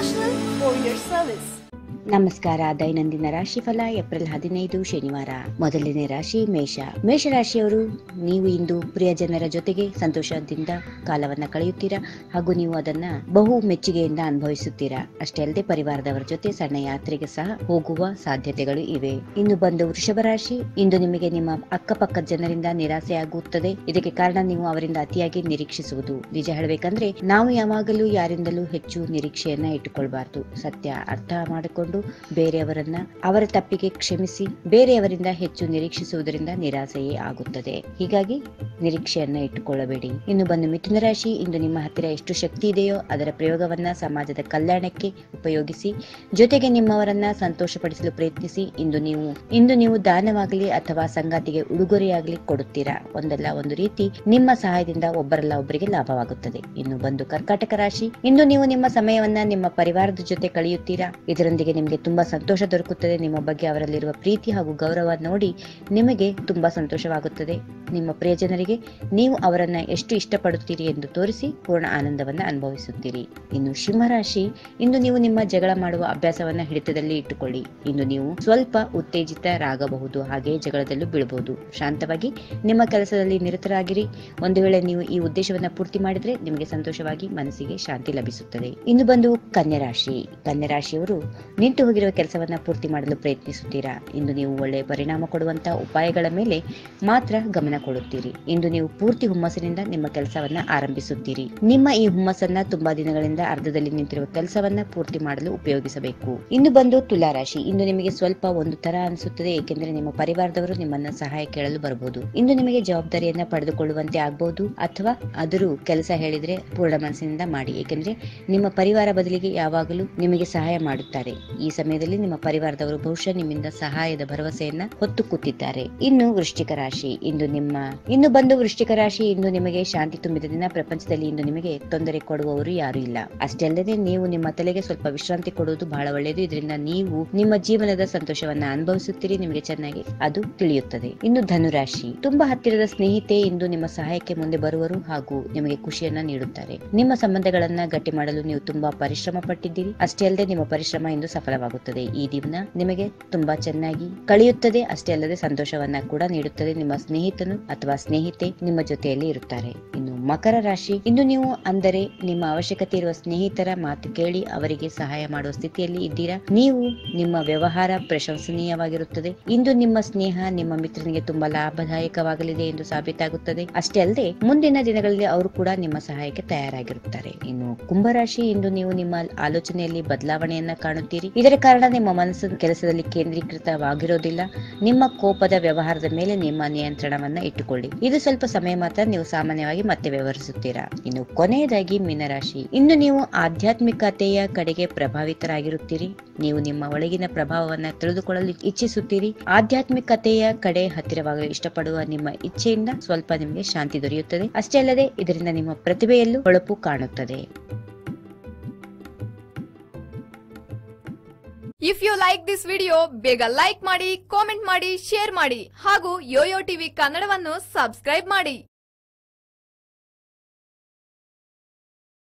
International for your service. ನಮಸ್ಕಾರ. ದೈನಂದಿನ ರಾಶಿಫಲ April ಹದಿನೈದು, ಶನಿವಾರ. ಮೊದಲನೇ ರಾಶಿ, ಮೇಷ. ಮೇಷರಾಶಿಯವರು ನೀವು ಇಂದು ಪ್ರಿಯ ಜನರ ಜೊತೆಗೆ ಸಂತೋಷದಿಂದ ಕಾಲವನ್ನ ಕಳೆಯುತ್ತೀರಾ? ಹಾಗೂ ನೀವು ಅದನ್ನ ಬಹು ಮೆಚ್ಚುಗೆಯಿಂದ ಅನುಭವಿಸುತ್ತೀರಾ? ಅಷ್ಟೇ ಅಲ್ಲದೆ ಪರಿವಾರದವರ ಜೊತೆ ಸಣ್ಣ ಯಾತ್ರೆಗೆ ಸಹ ಹೋಗುವ ಸಾಧ್ಯತೆಗಳು ಇವೆ. ಇನ್ನು ಬಂದು ವೃಷಭ ರಾಶಿ, ಇಂದು ನಿಮಗೆ ನಿಮ್ಮ ಅಕ್ಕಪಕ್ಕದ ಜನರಿಂದ ನಿರಾಸೆಯಾಗುತ್ತದೆ. ಇದಕ್ಕೆ ಕಾರಣ ನೀವು ಅವರಿಂದ ಅತಿಯಾಗಿ ನಿರೀಕ್ಷಿಸುವುದು. ನಿಜ ಹೇಳಬೇಕಂದ್ರೆ, ನಾವು ಯಾವಾಗಲೂ ಯಾರಿಂದಲೂ ಹೆಚ್ಚು ನಿರೀಕ್ಷೆಯನ್ನ ಇಟ್ಟುಕೊಳ್ಬಾರ್ದು. ಸತ್ಯ ಅರ್ಥ ಮಾಡಿಕೊಂಡು ಬೇರೆಯವರನ್ನ ಅವರ ತಪ್ಪಿಗೆ ಕ್ಷಮಿಸಿ ಬೇರೆಯವರಿಂದ ಹೆಚ್ಚು ನಿರೀಕ್ಷಿಸುವುದರಿಂದ ನಿರಾಸೆಯೇ ಆಗುತ್ತದೆ. ಹೀಗಾಗಿ ನಿರೀಕ್ಷೆಯನ್ನ ಇಟ್ಟುಕೊಳ್ಳಬೇಡಿ. ಇನ್ನು ಬಂದು ಮಿಥುನ ರಾಶಿ, ಇಂದು ನಿಮ್ಮ ಹತ್ತಿರ ಎಷ್ಟು ಶಕ್ತಿ ಇದೆಯೋ ಅದರ ಪ್ರಯೋಗವನ್ನ ಸಮಾಜದ ಕಲ್ಯಾಣಕ್ಕೆ ಉಪಯೋಗಿಸಿ, ಜೊತೆಗೆ ನಿಮ್ಮವರನ್ನ ಸಂತೋಷಪಡಿಸಲು ಪ್ರಯತ್ನಿಸಿ, ಇಂದು ನೀವು ಇಂದು ನೀವು ದಾನವಾಗಲಿ ಅಥವಾ ಸಂಗಾತಿಗೆ ಉಡುಗೊರೆಯಾಗಲಿ ಕೊಡುತ್ತೀರಾ? ಒಂದಲ್ಲ ಒಂದು ರೀತಿ ನಿಮ್ಮ ಸಹಾಯದಿಂದ ಒಬ್ಬರಲ್ಲ ಒಬ್ಬರಿಗೆ ಲಾಭವಾಗುತ್ತದೆ. ಇನ್ನು ಬಂದು ಕರ್ಕಾಟಕ ರಾಶಿ, ಇಂದು ನೀವು ನಿಮ್ಮ ಸಮಯವನ್ನ ನಿಮ್ಮ ಪರಿವಾರದ ಜೊತೆ ಕಳೆಯುತ್ತೀರಾ? ಇದರೊಂದಿಗೆ ನಿಮಗೆ ತುಂಬ ಸಂತೋಷ ದೊರಕುತ್ತದೆ. ನಿಮ್ಮ ಬಗ್ಗೆ ಅವರಲ್ಲಿರುವ ಪ್ರೀತಿ ಹಾಗೂ ಗೌರವ ನೋಡಿ ನಿಮಗೆ ತುಂಬಾ ಸಂತೋಷವಾಗುತ್ತದೆ. ನಿಮ್ಮ ಪ್ರಿಯಜನರಿಗೆ ನೀವು ಅವರನ್ನ ಎಷ್ಟು ಇಷ್ಟಪಡುತ್ತೀರಿ ಎಂದು ತೋರಿಸಿ ಪೂರ್ಣ ಆನಂದವನ್ನ ಅನುಭವಿಸುತ್ತೀರಿ. ಇನ್ನು ಸಿಂಹರಾಶಿ, ಇಂದು ನೀವು ನಿಮ್ಮ ಜಗಳ ಮಾಡುವ ಅಭ್ಯಾಸವನ್ನ ಹಿಡಿತದಲ್ಲಿ ಇಟ್ಟುಕೊಳ್ಳಿ. ಇಂದು ನೀವು ಸ್ವಲ್ಪ ಉತ್ತೇಜಿತರಾಗಬಹುದು, ಹಾಗೆ ಜಗಳದಲ್ಲೂ ಬೀಳಬಹುದು ಶಾಂತವಾಗಿ ನಿಮ್ಮ ಕೆಲಸದಲ್ಲಿ ನಿರತರಾಗಿರಿ. ಒಂದು ವೇಳೆ ನೀವು ಈ ಉದ್ದೇಶವನ್ನ ಪೂರ್ತಿ ಮಾಡಿದ್ರೆ ನಿಮಗೆ ಸಂತೋಷವಾಗಿ ಮನಸ್ಸಿಗೆ ಶಾಂತಿ ಲಭಿಸುತ್ತದೆ. ಇನ್ನು ಬಂದು ಕನ್ಯಾರಾಶಿ ರಾಶಿ. ಕನ್ಯಾ ರಾಶಿಯವರು ನಿಂತು ಹೋಗಿರುವ ಕೆಲಸವನ್ನ ಪೂರ್ತಿ ಮಾಡಲು ಪ್ರಯತ್ನಿಸುತ್ತೀರಾ ಇಂದು ನೀವು ಒಳ್ಳೆಯ ಪರಿಣಾಮ ಕೊಡುವಂತಹ ಉಪಾಯಗಳ ಮೇಲೆ ಮಾತ್ರ ಗಮನ ಕೊಡುತ್ತೀರಿ ಇಂದು ನೀವು ಪೂರ್ತಿ ಹುಮ್ಮಸ್ಸಿನಿಂದ ನಿಮ್ಮ ಕೆಲಸವನ್ನ ಆರಂಭಿಸುತ್ತೀರಿ. ನಿಮ್ಮ ಈ ಹುಮ್ಮಸ್ಸನ್ನ ತುಂಬಾ ದಿನಗಳಿಂದ ಅರ್ಧದಲ್ಲಿ ನಿಂತಿರುವ ಕೆಲಸವನ್ನ ಪೂರ್ತಿ ಮಾಡಲು ಉಪಯೋಗಿಸಬೇಕು. ಇಂದು ಬಂದು ತುಲಾ ರಾಶಿ ಇಂದು ನಿಮಗೆ ಸ್ವಲ್ಪ ಒಂದು ತರ ಅನಿಸುತ್ತದೆ, ಏಕೆಂದರೆ ನಿಮ್ಮ ಪರಿವಾರದವರು ನಿಮ್ಮನ್ನ ಸಹಾಯ ಕೇಳಲು ಬರಬಹುದು ಇಂದು ನಿಮಗೆ ಜವಾಬ್ದಾರಿಯನ್ನ ಪಡೆದುಕೊಳ್ಳುವಂತೆ ಆಗಬಹುದು ಅಥವಾ ಆದರೂ ಕೆಲಸ ಹೇಳಿದ್ರೆ ಪೂರ್ಣ ಮನಸ್ಸಿನಿಂದ ಮಾಡಿ, ಏಕೆಂದ್ರೆ ನಿಮ್ಮ ಪರಿವಾರ ಬದಲಿಗೆ ಯಾವಾಗಲೂ ನಿಮಗೆ ಸಹಾಯ ಮಾಡುತ್ತಾರೆ. ಈ ಸಮಯದಲ್ಲಿ ನಿಮ್ಮ ಪರಿವಾರದವರು ಬಹುಶಃ ನಿಮ್ಮಿಂದ ಸಹಾಯದ ಭರವಸೆಯನ್ನ ಹೊತ್ತು ಕೂತಿದ್ದಾರೆ ಇನ್ನು ವೃಶ್ಚಿಕ ರಾಶಿ, ಇಂದು ನಿಮ್ಮ, ಇನ್ನು ಬಂದು ವೃಶ್ಚಿಕ ರಾಶಿ, ಇಂದು ನಿಮಗೆ ಶಾಂತಿ ತುಂಬಿದ ದಿನ. ಪ್ರಪಂಚದಲ್ಲಿ ಇಂದು ನಿಮಗೆ ತೊಂದರೆ ಕೊಡುವವರು ಯಾರು ಇಲ್ಲ. ಅಷ್ಟೇ ಅಲ್ಲದೆ ನೀವು ನಿಮ್ಮ ತಲೆಗೆ ಸ್ವಲ್ಪ ವಿಶ್ರಾಂತಿ ಕೊಡುವುದು ಬಹಳ ಒಳ್ಳೆಯದು. ಇದರಿಂದ ನೀವು ನಿಮ್ಮ ಜೀವನದ ಸಂತೋಷವನ್ನ ಅನುಭವಿಸುತ್ತೀರಿ, ನಿಮಗೆ ಚೆನ್ನಾಗಿ ಅದು ತಿಳಿಯುತ್ತದೆ. ಇನ್ನು ಧನುರಾಶಿ, ತುಂಬಾ ಹತ್ತಿರದ ಸ್ನೇಹಿತೆ ಇಂದು ನಿಮ್ಮ ಸಹಾಯಕ್ಕೆ ಮುಂದೆ ಬರುವರು ಹಾಗೂ ನಿಮಗೆ ಖುಷಿಯನ್ನ ನೀಡುತ್ತಾರೆ. ನಿಮ್ಮ ಸಂಬಂಧಗಳನ್ನ ಗಟ್ಟಿ ಮಾಡಲು ನೀವು ತುಂಬಾ ಪರಿಶ್ರಮ ಪಟ್ಟಿದ್ದೀರಿ ಅಷ್ಟೇ ಅಲ್ಲದೆ ನಿಮ್ಮ ಪರಿಶ್ರಮ ಇಂದು ಸಫಲವಾಗುತ್ತದೆ. ಈ ದಿನ ನಿಮಗೆ ತುಂಬಾ ಚೆನ್ನಾಗಿ ಕಳೆಯುತ್ತದೆ. ಅಷ್ಟೇ ಅಲ್ಲದೆ ಸಂತೋಷವನ್ನ ಕೂಡ ನೀಡುತ್ತದೆ. ನಿಮ್ಮ ಸ್ನೇಹಿತನು ಅಥವಾ ಸ್ನೇಹಿತೆ ನಿಮ್ಮ ಜೊತೆಯಲ್ಲಿ ಇರುತ್ತಾರೆ. ಇನ್ನು ಮಕರ ರಾಶಿ. ಇಂದು ನೀವು ಅಂದರೆ ನಿಮ್ಮ ಅವಶ್ಯಕತೆ ಇರುವ ಸ್ನೇಹಿತರ ಮಾತು ಕೇಳಿ ಅವರಿಗೆ ಸಹಾಯ ಮಾಡುವ ಸ್ಥಿತಿಯಲ್ಲಿ ಇದ್ದೀರಾ? ನೀವು ನಿಮ್ಮ ವ್ಯವಹಾರ ಪ್ರಶಂಸನೀಯವಾಗಿರುತ್ತದೆ. ಇಂದು ನಿಮ್ಮ ಸ್ನೇಹ, ನಿಮ್ಮ ಮಿತ್ರನಿಗೆ ತುಂಬಾ ಲಾಭದಾಯಕವಾಗಲಿದೆ ಎಂದು ಸಾಬೀತಾಗುತ್ತದೆ. ಅಷ್ಟೇ ಅಲ್ಲದೆ, ಮುಂದಿನ ದಿನಗಳಲ್ಲಿ ಅವರು ಕೂಡ ನಿಮ್ಮ ಸಹಾಯಕ್ಕೆ ತಯಾರಾಗಿರುತ್ತಾರೆ. ಇನ್ನು ಕುಂಭರಾಶಿ ಇಂದು ನೀವು ನಿಮ್ಮ ಆಲೋಚನೆಯಲ್ಲಿ ಬದಲಾವಣೆಯನ್ನ ಕಾಣುತ್ತೀರಿ. ಇದರ ಕಾರಣ ನಿಮ್ಮ ಮನಸ್ಸು ಕೆಲಸದಲ್ಲಿ ಕೇಂದ್ರೀಕೃತವಾಗಿರೋದಿಲ್ಲ. ನಿಮ್ಮ ಕೋಪದ ವ್ಯವಹಾರದ ಮೇಲೆ ನಿಮ್ಮ ನಿಯಂತ್ರಣವನ್ನ ಇಟ್ಟುಕೊಳ್ಳಿ. ಇದು ಸ್ವಲ್ಪ ಸಮಯ ಮಾತ್ರ ನೀವು ಸಾಮಾನ್ಯವಾಗಿ ಮತ್ತೆ ವ್ಯವಹರಿಸುತ್ತೀರಾ? ಇನ್ನು ಕೊನೆಯದಾಗಿ ಮೀನರಾಶಿ. ಇನ್ನು ನೀವು ಆಧ್ಯಾತ್ಮಿಕತೆಯ ಕಡೆಗೆ ಪ್ರಭಾವಿತರಾಗಿರುತ್ತೀರಿ. ನೀವು ನಿಮ್ಮ ಒಳಗಿನ ಪ್ರಭಾವವನ್ನ ತಿಳಿದುಕೊಳ್ಳಲು ಇಚ್ಛಿಸುತ್ತೀರಿ. ಆಧ್ಯಾತ್ಮಿಕತೆಯ ಕಡೆ ಹತ್ತಿರವಾಗಲು ಇಷ್ಟಪಡುವ ನಿಮ್ಮ ಇಚ್ಛೆಯಿಂದ ಸ್ವಲ್ಪ ನಿಮಗೆ ಶಾಂತಿ ದೊರೆಯುತ್ತದೆ. ಅಷ್ಟೇ ಅಲ್ಲದೆ ಇದರಿಂದ ನಿಮ್ಮ ಪ್ರತಿಭೆಯಲ್ಲೂ ಹೊಳಪು ಕಾಣುತ್ತದೆ. If you like this video ಬೇಗ ಲೈಕ್ ಮಾಡಿ ಕಾಮೆಂಟ್ ಮಾಡಿ ಶೇರ್ ಮಾಡಿ. ಹಾಗೂ ಯೋಯೋ ಟಿವಿ ಕನ್ನಡವನ್ನು ಸಬ್ಸ್ಕ್ರೈಬ್ ಮಾಡಿ.